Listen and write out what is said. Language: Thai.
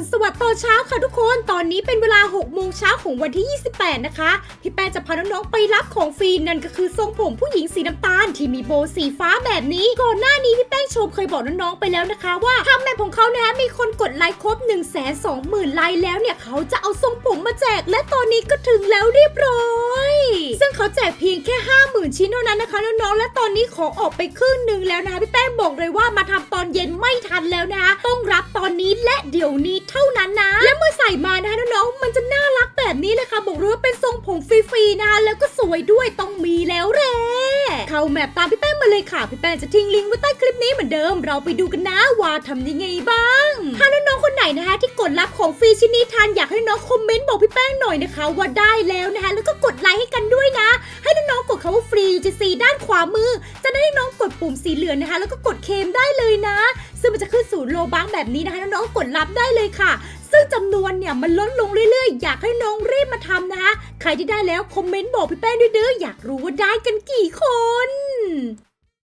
นสวัสดิ์ตอนเช้าค่ะทุกคน ตอนนี้เป็นเวลา 6 โมงเช้าของวันที่ 28 นะคะ พี่แป้งจะพาน้องๆไปรับของฟรีนั่นก็คือทรงผมผู้หญิงสีน้ำตาล ที่มีโบว์สีฟ้าแบบนี้ ก่อนหน้านี้พี่แป้งชมเคยบอกน้องๆไปแล้วนะคะว่าทำแบบของเขานะคะมีคนกดไลค์ครบ1 2 0 0 0 0ไลค์แล้วเนี่ยเขาจะเอาทรงผมมาแจก และตอนนี้ก็ถึงแล้วเรียบร้อย ซึ่งเขาแจกเพียงแค่ 50,000 ชิ้นเท่านั้นนะคะน้องๆและตอนนี้ของออกไปครึ่งหนึ่งแล้วนะคะพี่แป้งบอกเลยว่ามาทำตอน เย็นไม่ทันแล้วนะ ต้องรับตอนนี้และเดี๋ยวนี้เท่านั้นนะ และเมื่อใส่มานะคะน้องๆมันจะน่ารักแบบนี้เลยค่ะบอกเลยว่าเป็นทรงผมฟรีๆนะคะแล้วก็สวยด้วยต้องมีแล้วแหละเข้าแมปตามพี่แป้งมาเลยค่ะพี่แป้งจะทิ้งลิงก์ไว้ใต้คลิปนี้เหมือนเดิม เราไปดูกันนะว่าทำยังไงบ้าง ถ้าน้องๆคนไหนนะคะ ที่กดรับของฟรีชิ้นนี้ทันอยากให้น้องคอมเมนต์บอกพี่แป้งหน่อยนะคะว่าได้แล้วนะคะแล้วก็กดไลค์ให้กันด้วยนะ ให้น้องๆกดคำว่าฟรียูจะสีด้านขวามือ จะได้น ปุ่มสีเหลืองนะคะ แล้วก็กดเคมได้เลยนะ ซึ่งมันจะขึ้นศูนย์โลบังแบบนี้นะคะน้องๆกดรับได้เลยค่ะ ซึ่งจำนวนเนี่ยมันลดลงเรื่อยๆ อยากให้น้องรีบมาทำนะคะ ใครที่ได้แล้วคอมเมนต์บอกพี่แป้งด้วยเด้ออยากรู้ว่าได้กันกี่คน